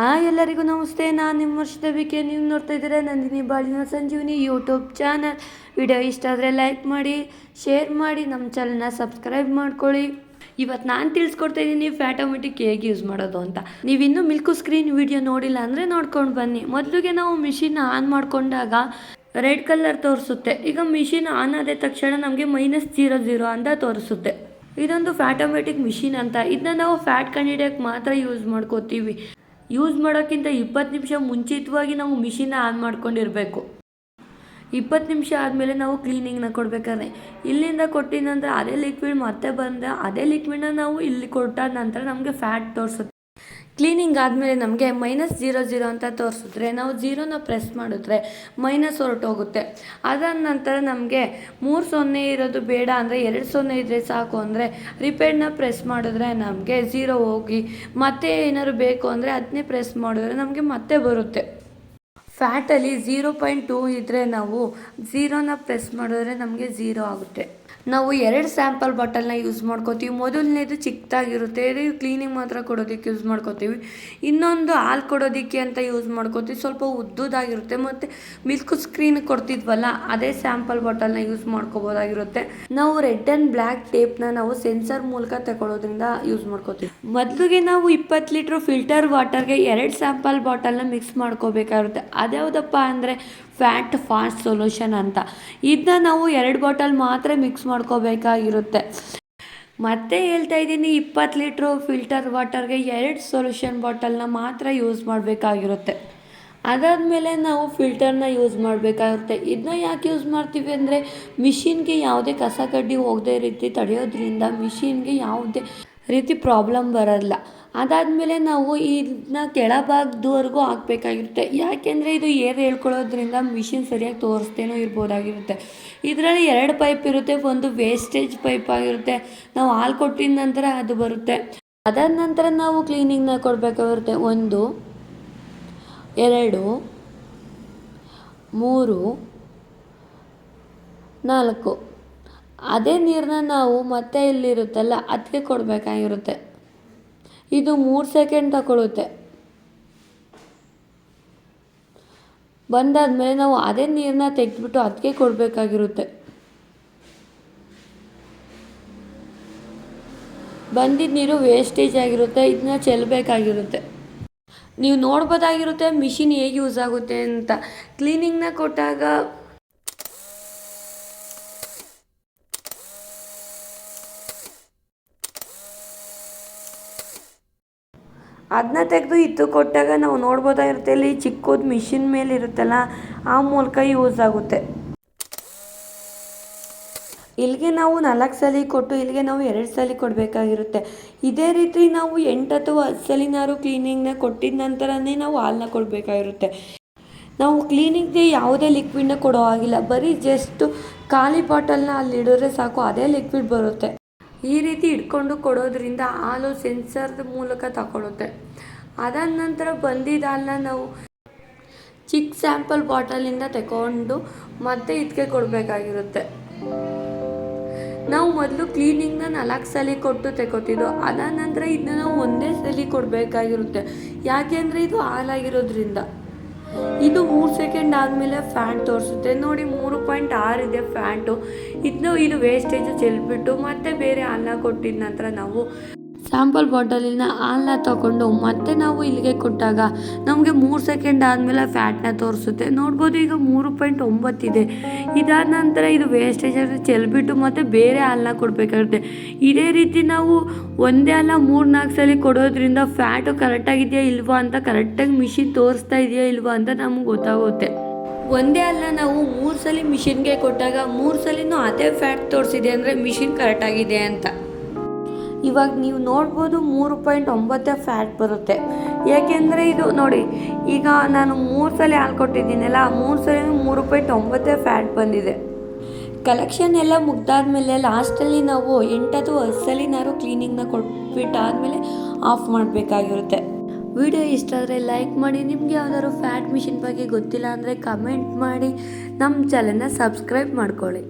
ಆ ಎಲ್ಲರಿಗೂ ನಮಸ್ತೆ. ನಾನು ನಿಮ್ಮ ವರ್ಷದ ವಿಕೆ ನೀವು ನೋಡ್ತಾ ಇದ್ದೀರಾ ನಂದಿನಿ ಬಾಳಿನ ಸಂಜೀವಿನಿ ಯೂಟ್ಯೂಬ್ ಚಾನಲ್. ವಿಡಿಯೋ ಇಷ್ಟ ಆದರೆ ಲೈಕ್ ಮಾಡಿ, ಶೇರ್ ಮಾಡಿ ನಮ್ಮ ಚಾನಲ್ನ ಸಬ್ಸ್ಕ್ರೈಬ್ ಮಾಡ್ಕೊಳ್ಳಿ. ಇವತ್ತು ನಾನು ತಿಳಿಸ್ಕೊಡ್ತಾ ಇದ್ದೀನಿ ಫ್ಯಾಟೋಮೆಟಿಕ್ ಹೇಗೆ ಯೂಸ್ ಮಾಡೋದು ಅಂತ. ನೀವು ಇನ್ನೂ ಮಿಲ್ಕು ಸ್ಕ್ರೀನ್ ವಿಡಿಯೋ ನೋಡಿಲ್ಲ ಅಂದರೆ ನೋಡ್ಕೊಂಡು ಬನ್ನಿ. ಮೊದಲಿಗೆ ನಾವು ಮಿಷಿನ್ ಆನ್ ಮಾಡಿಕೊಂಡಾಗ ರೆಡ್ ಕಲರ್ ತೋರಿಸುತ್ತೆ. ಈಗ ಮಿಷಿನ್ ಆನ್ ಆದ ತಕ್ಷಣ ನಮಗೆ ಮೈನಸ್ ಜೀರೋ ಜೀರೋ ಅಂತ ತೋರಿಸುತ್ತೆ. ಇದೊಂದು ಫ್ಯಾಟೋಮೆಟಿಕ್ ಮಿಷಿನ್ ಅಂತ. ಇದನ್ನ ನಾವು ಫ್ಯಾಟ್ ಕಂಡಿಡಿಯೋಕ್ಕೆ ಮಾತ್ರ ಯೂಸ್ ಮಾಡ್ಕೋತೀವಿ. ಯೂಸ್ ಮಾಡೋಕ್ಕಿಂತ ಇಪ್ಪತ್ತು ನಿಮಿಷ ಮುಂಚಿತವಾಗಿ ನಾವು ಮಿಷಿನ್ನ ಆನ್ ಮಾಡ್ಕೊಂಡಿರಬೇಕು. ಇಪ್ಪತ್ತು ನಿಮಿಷ ಆದಮೇಲೆ ನಾವು ಕ್ಲೀನಿಂಗ್ನ ಕೊಡಬೇಕಾದ್ರೆ. ಇಲ್ಲಿಂದ ಕೊಟ್ಟಿನಂದ್ರೆ ಅದೇ ಲಿಕ್ವಿಡ್ ಮತ್ತೆ ಬಂದ ಅದೇ ಲಿಕ್ವಿಡ್ನ ನಾವು ಇಲ್ಲಿ ಕೊಟ್ಟ ನಂತರ ನಮಗೆ ಫ್ಯಾಟ್ ತೋರಿಸುತ್ತೆ. ಕ್ಲೀನಿಂಗ್ ಆದಮೇಲೆ ನಮಗೆ ಮೈನಸ್ ಜೀರೋ ಜೀರೋ ಅಂತ ತೋರಿಸಿದ್ರೆ ನಾವು ಜೀರೋನ ಪ್ರೆಸ್ ಮಾಡಿದ್ರೆ ಮೈನಸ್ ಹೊರಟೋಗುತ್ತೆ. ಅದಾದ ನಂತರ ನಮಗೆ ಮೂರು ಸೊನ್ನೆ ಇರೋದು ಬೇಡ ಅಂದರೆ ಎರಡು ಸೊನ್ನೆ ಇದ್ದರೆ ಸಾಕು ಅಂದರೆ ರಿಪೇರ್ನ ಪ್ರೆಸ್ ಮಾಡಿದ್ರೆ ನಮಗೆ ಜೀರೋ ಹೋಗಿ ಮತ್ತೆ ಏನಾದ್ರು ಬೇಕು ಅಂದರೆ ಅದನ್ನೇ ಪ್ರೆಸ್ ಮಾಡಿದ್ರೆ ನಮಗೆ ಮತ್ತೆ ಬರುತ್ತೆ. ಫ್ಯಾಟಲ್ಲಿ ಝೀರೋ ಪಾಯಿಂಟ್ ಟೂ ಇದ್ದರೆ ನಾವು ಝೀರೋನ ಪ್ರೆಸ್ ಮಾಡಿದ್ರೆ ನಮಗೆ ಝೀರೋ ಆಗುತ್ತೆ. ನಾವು ಎರಡು ಸ್ಯಾಂಪಲ್ ಬಾಟಲ್ನ ಯೂಸ್ ಮಾಡ್ಕೋತೀವಿ. ಮೊದಲನೇದು ಚಿಕ್ಕದಾಗಿರುತ್ತೆ. ಇದು ಕ್ಲೀನಿಂಗ್ ಮಾತ್ರ ಕೊಡೋದಕ್ಕೆ ಯೂಸ್ ಮಾಡ್ಕೋತೀವಿ. ಇನ್ನೊಂದು ಹಾಲು ಕೊಡೋದಕ್ಕೆ ಅಂತ ಯೂಸ್ ಮಾಡ್ಕೋತೀವಿ. ಸ್ವಲ್ಪ ಉದ್ದುದಾಗಿರುತ್ತೆ. ಮತ್ತು ಮಿಲ್ಕ್ ಸ್ಕ್ರೀನ್ ಕೊಡ್ತಿದ್ವಲ್ಲ, ಅದೇ ಸ್ಯಾಂಪಲ್ ಬಾಟಲ್ನ ಯೂಸ್ ಮಾಡ್ಕೋಬೋದಾಗಿರುತ್ತೆ. ನಾವು ರೆಡ್ ಆ್ಯಂಡ್ ಬ್ಲ್ಯಾಕ್ ಟೇಪ್ನ ನಾವು ಸೆನ್ಸರ್ ಮೂಲಕ ತಗೊಳ್ಳೋದ್ರಿಂದ ಯೂಸ್ ಮಾಡ್ಕೋತೀವಿ. ಮೊದಲಿಗೆ ನಾವು ಇಪ್ಪತ್ತು ಲೀಟ್ರ್ ಫಿಲ್ಟರ್ ವಾಟರ್ಗೆ ಎರಡು ಸ್ಯಾಂಪಲ್ ಬಾಟಲ್ನ ಮಿಕ್ಸ್ ಮಾಡ್ಕೋಬೇಕಾಗುತ್ತೆ ಅದ್ಯಾವುದಪ್ಪ ಅಂದರೆ ಫ್ಯಾಟ್ ಫಾಸ್ಟ್ ಸೊಲ್ಯೂಷನ್ ಅಂತ. ಇದನ್ನ ನಾವು ಎರಡು ಬಾಟಲ್ ಮಾತ್ರ ಮಿಕ್ಸ್ ಮಾಡ್ಕೋಬೇಕಾಗಿರುತ್ತೆ. ಮತ್ತೆ ಹೇಳ್ತಾ ಇದ್ದೀನಿ, ಇಪ್ಪತ್ತು ಲೀಟ್ರು ಫಿಲ್ಟರ್ ವಾಟರ್ಗೆ ಎರಡು ಸೊಲ್ಯೂಷನ್ ಬಾಟಲ್ನ ಮಾತ್ರ ಯೂಸ್ ಮಾಡಬೇಕಾಗಿರುತ್ತೆ. ಅದಾದಮೇಲೆ ನಾವು ಫಿಲ್ಟರ್ನ ಯೂಸ್ ಮಾಡಬೇಕಾಗಿರುತ್ತೆ. ಇದನ್ನ ಯಾಕೆ ಯೂಸ್ ಮಾಡ್ತೀವಿ ಅಂದರೆ ಮಿಷಿನ್ಗೆ ಯಾವುದೇ ಕಸ ಕಡ್ಡಿ ಹೋಗದೇ ರೀತಿ ತಡೆಯೋದ್ರಿಂದ ಮಿಷಿನ್ಗೆ ಯಾವುದೇ ರೀತಿ ಪ್ರಾಬ್ಲಮ್ ಬರೋಲ್ಲ. ಅದಾದಮೇಲೆ ನಾವು ಇದನ್ನ ಕೆಳಭಾಗದವರೆಗೂ ಹಾಕ್ಬೇಕಾಗಿರುತ್ತೆ. ಯಾಕೆಂದರೆ ಇದು ಏರ್ ಹೇಳ್ಕೊಳ್ಳೋದ್ರಿಂದ ಮಿಷಿನ್ ಸರಿಯಾಗಿ ತೋರಿಸ್ತೇನೂ ಇರ್ಬೋದಾಗಿರುತ್ತೆ. ಇದರಲ್ಲಿ ಎರಡು ಪೈಪ್ ಇರುತ್ತೆ, ಒಂದು ವೇಸ್ಟೇಜ್ ಪೈಪ್ ಆಗಿರುತ್ತೆ. ನಾವು ಹಾಲು ಕೊಟ್ಟಿದ ನಂತರ ಅದು ಬರುತ್ತೆ. ಅದಾದ ನಂತರ ನಾವು ಕ್ಲೀನಿಂಗ್ನ ಕೊಡಬೇಕಾಗಿರುತ್ತೆ. ಒಂದು, ಎರಡು, ಮೂರು, ನಾಲ್ಕು. ಅದೇ ನೀರನ್ನ ನಾವು ಮತ್ತೆ ಇಲ್ಲಿರುತ್ತಲ್ಲ ಅದಕ್ಕೆ ಕೊಡಬೇಕಾಗಿರುತ್ತೆ. ಇದು ಮೂರು ಸೆಕೆಂಡ್ ತಗೊಳುತ್ತೆ. ಬಂದಾದಮೇಲೆ ನಾವು ಅದೇ ನೀರನ್ನ ತೆಗೆದ್ಬಿಟ್ಟು ಅದಕ್ಕೆ ಕೊಡಬೇಕಾಗಿರುತ್ತೆ. ಬಂದಿದ್ದ ನೀರು ವೇಸ್ಟೇಜ್ ಆಗಿರುತ್ತೆ ಇದನ್ನ ಚೆಲ್ಲಬೇಕಾಗಿರುತ್ತೆ ನೀವು ನೋಡ್ಬೋದಾಗಿರುತ್ತೆ, ಮಿಷಿನ್ ಹೇಗೆ ಯೂಸ್ ಆಗುತ್ತೆ ಅಂತ. ಕ್ಲೀನಿಂಗ್ನ ಕೊಟ್ಟಾಗ ಅದನ್ನ ತೆಗೆದು ಇತ್ತು ಕೊಟ್ಟಾಗ ನಾವು ನೋಡ್ಬೋದಾಗಿರುತ್ತೆ ಇಲ್ಲಿ ಚಿಕ್ಕದು ಮಿಷಿನ್ ಮೇಲೆ ಇರುತ್ತಲ್ಲ, ಆ ಮೂಲಕ ಯೂಸ್ ಆಗುತ್ತೆ. ಇಲ್ಲಿಗೆ ನಾವು ನಾಲ್ಕು ಸಲ ಕೊಟ್ಟು, ಇಲ್ಲಿಗೆ ನಾವು ಎರಡು ಸಲ ಕೊಡಬೇಕಾಗಿರುತ್ತೆ. ಇದೇ ರೀತಿ ನಾವು ಎಂಟು ಅಥವಾ ಹತ್ತು ಸಲಿನಾರು ಕ್ಲೀನಿಂಗ್ನ ಕೊಟ್ಟಿದ ನಂತರನೇ ನಾವು ಹಾಲನ್ನ ಕೊಡಬೇಕಾಗಿರುತ್ತೆ. ನಾವು ಕ್ಲೀನಿಂಗ್ಗೆ ಯಾವುದೇ ಲಿಕ್ವಿಡ್ನ ಕೊಡೋ ಆಗಿಲ್ಲ ಬರೀ ಜಸ್ಟ್ ಖಾಲಿ ಬಾಟಲ್ನ ಅಲ್ಲಿ ಇಡಿದ್ರೆ ಸಾಕು, ಅದೇ ಲಿಕ್ವಿಡ್ ಬರುತ್ತೆ. ಈ ರೀತಿ ಇಟ್ಕೊಂಡು ಕೊಡೋದ್ರಿಂದ ಹಾಲು ಸೆನ್ಸರ್ದ ಮೂಲಕ ತಗೊಳುತ್ತೆ. ಅದಾದ ನಂತರ ಬಂದಿದ್ದ ಹಾಲನ್ನ ನಾವು ಚಿಕ್ಕ ಸ್ಯಾಂಪಲ್ ಬಾಟಲಿಂದ ತಗೊಂಡು ಮತ್ತೆ ಇದಕ್ಕೆ ಕೊಡಬೇಕಾಗಿರುತ್ತೆ. ನಾವು ಮೊದಲು ಕ್ಲೀನಿಂಗ್ನ ನಾಲ್ಕು ಸಲ ಕೊಟ್ಟು ತೆಗೋತಿದ್ದು. ಅದಾದ ನಂತರ ಇದನ್ನ ನಾವು ಒಂದೇ ಸಲ ಕೊಡಬೇಕಾಗಿರುತ್ತೆ. ಯಾಕೆಂದರೆ ಇದು ಹಾಲಾಗಿರೋದ್ರಿಂದ. ಇದು ಮೂರು ಸೆಕೆಂಡ್ ಆದಮೇಲೆ ಫ್ಯಾನ್ ತೋರಿಸುತ್ತೆ. ನೋಡಿ, ಮೂರು ಪಾಯಿಂಟ್ ಆರು ಇದೆ ಫ್ಯಾಟು ಇದನ್ನು ಇದು ವೇಸ್ಟೇಜ್ ಚೆಲ್ಬಿಟ್ಟು ಮತ್ತೆ ಬೇರೆ ಅನ್ನ ಕೊಟ್ಟಿದ ನಂತರ ನಾವು ಸ್ಯಾಂಪಲ್ ಬಾಟಲಿನ ಹಾಲನ್ನ ತಗೊಂಡು ಮತ್ತೆ ನಾವು ಇಲ್ಲಿಗೆ ಕೊಟ್ಟಾಗ ನಮಗೆ ಮೂರು ಸೆಕೆಂಡ್ ಆದಮೇಲೆ ಫ್ಯಾಟ್ನ ತೋರಿಸುತ್ತೆ. ನೋಡ್ಬೋದು ಈಗ ಮೂರು ಪಾಯಿಂಟ್ ಒಂಬತ್ತಿದೆ ಇದಾದ ನಂತರ ಇದು ವೇಸ್ಟೇಜ್ ಚೆಲ್ಬಿಟ್ಟು ಮತ್ತೆ ಬೇರೆ ಹಾಲನ್ನ ಕೊಡಬೇಕಾಗುತ್ತೆ. ಇದೇ ರೀತಿ ನಾವು ಒಂದೇ ಅಲ್ಲ ಮೂರು ನಾಲ್ಕು ಸಲ ಕೊಡೋದ್ರಿಂದ ಫ್ಯಾಟು ಕರೆಕ್ಟಾಗಿದೆಯಾ ಇಲ್ವಾ ಅಂತ ಕರೆಕ್ಟಾಗಿ ಮಿಷಿನ್ ತೋರಿಸ್ತಾ ಇದೆಯಾ ಇಲ್ವಾ ಅಂತ ನಮಗೆ ಗೊತ್ತಾಗುತ್ತೆ. ಒಂದೇ ಅಲ್ಲ ನಾವು ಮೂರು ಸಲ ಮಿಷಿನ್ಗೆ ಕೊಟ್ಟಾಗ ಮೂರು ಸಲಿನೂ ಅದೇ ಫ್ಯಾಟ್ ತೋರಿಸಿದೆ ಅಂದರೆ ಮಿಷಿನ್ ಕರೆಕ್ಟಾಗಿದೆ ಅಂತ. ಇವಾಗ ನೀವು ನೋಡ್ಬೋದು ಮೂರು ಪಾಯಿಂಟ್ ಒಂಬತ್ತೇ ಫ್ಯಾಟ್ ಬರುತ್ತೆ. ಯಾಕೆಂದರೆ ಇದು ನೋಡಿ, ಈಗ ನಾನು ಮೂರು ಸಲ ಹಾಲು ಕೊಟ್ಟಿದ್ದೀನಲ್ಲ ಮೂರು ಸಲ ಮೂರು ಪಾಯಿಂಟ್ ಒಂಬತ್ತೇ ಫ್ಯಾಟ್ ಬಂದಿದೆ. ಕಲೆಕ್ಷನ್ ಎಲ್ಲ ಮುಗ್ದಾದ್ಮೇಲೆ ಲಾಸ್ಟಲ್ಲಿ ನಾವು ಎಂಟತ್ತು ಹತ್ತು ಸಲಿನಾರು ಕ್ಲೀನಿಂಗ್ನ ಕೊಟ್ಬಿಟ್ಟಾದಮೇಲೆ ಆಫ್ ಮಾಡಬೇಕಾಗಿರುತ್ತೆ. ವಿಡಿಯೋ ಇಷ್ಟ ಆದರೆ ಲೈಕ್ ಮಾಡಿ, ನಿಮಗೆ ಯಾವ್ದಾದ್ರು ಫ್ಯಾಟ್ ಮಿಷಿನ್ ಬಗ್ಗೆ ಗೊತ್ತಿಲ್ಲ ಅಂದರೆ ಕಮೆಂಟ್ ಮಾಡಿ, ನಮ್ಮ ಚಾನಲ್ನ ಸಬ್ಸ್ಕ್ರೈಬ್ ಮಾಡ್ಕೊಳ್ಳಿ.